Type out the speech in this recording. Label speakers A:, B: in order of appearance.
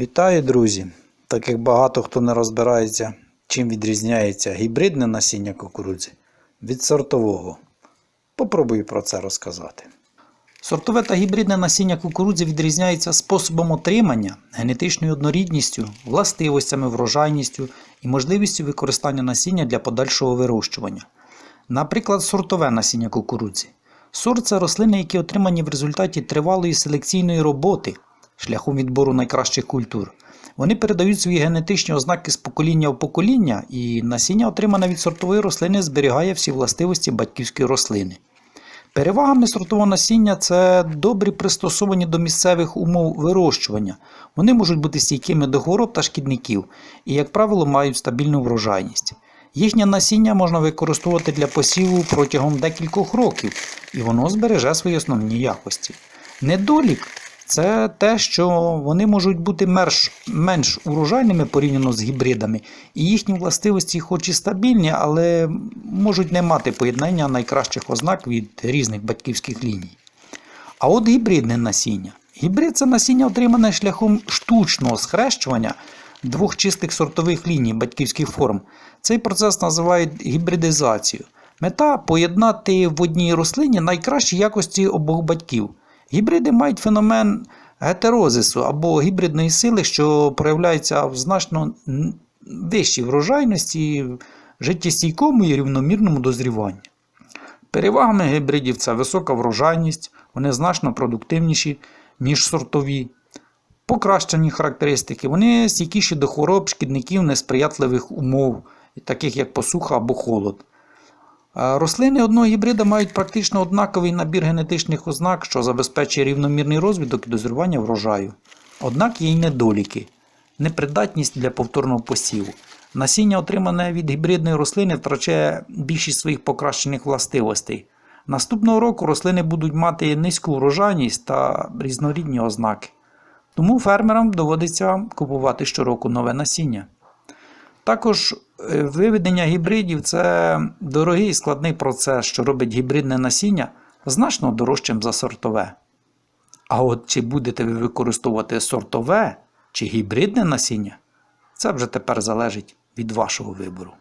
A: Вітаю, друзі! Так як багато хто не розбирається, чим відрізняється гібридне насіння кукурудзи від сортового. Попробую про це розказати. Сортове та гібридне насіння кукурудзи відрізняється способом отримання, генетичною однорідністю, властивостями, врожайністю і можливістю використання насіння для подальшого вирощування. Наприклад, сортове насіння кукурудзи. Сорт це рослини, які отримані в результаті тривалої селекційної роботи шляхом відбору найкращих культур. Вони передають свої генетичні ознаки з покоління в покоління, і насіння, отримане від сортової рослини, зберігає всі властивості батьківської рослини. Перевагами сортового насіння це добрі пристосовані до місцевих умов вирощування. Вони можуть бути стійкими до хвороб та шкідників і, як правило, мають стабільну врожайність. Їхнє насіння можна використовувати для посіву протягом декількох років, і воно збереже свої основні якості. Недолік це те, що вони можуть бути менш, менш урожайними порівняно з гібридами, і їхні властивості, хоч і стабільні, але можуть не мати поєднання найкращих ознак від різних батьківських ліній. А от гібридне насіння. Гібрид це насіння, отримане шляхом штучного схрещування двох чистих сортових ліній батьківських форм. Цей процес називають гібридизацією. Мета поєднати в одній рослині найкращі якості обох батьків. Гібриди мають феномен гетерозису або гібридної сили, що проявляється в значно вищій врожайності, життєстійкому і рівномірному дозріванні. Перевагами гібридів це висока врожайність, вони значно продуктивніші, ніж сортові. Покращені характеристики, вони стійкіші до хвороб, шкідників, несприятливих умов, таких як посуха або холод. Рослини одного гібрида мають практично однаковий набір генетичних ознак, що забезпечує рівномірний розвиток і дозрівання врожаю. Однак є й недоліки, непридатність для повторного посіву. Насіння, отримане від гібридної рослини, втрачає більшість своїх покращених властивостей. Наступного року рослини будуть мати низьку врожайність та різнорідні ознаки. Тому фермерам доводиться купувати щороку нове насіння. Також виведення гібридів це дорогий і складний процес, що робить гібридне насіння значно дорожчим за сортове. А от чи будете ви використовувати сортове чи гібридне насіння, це вже тепер залежить від вашого вибору.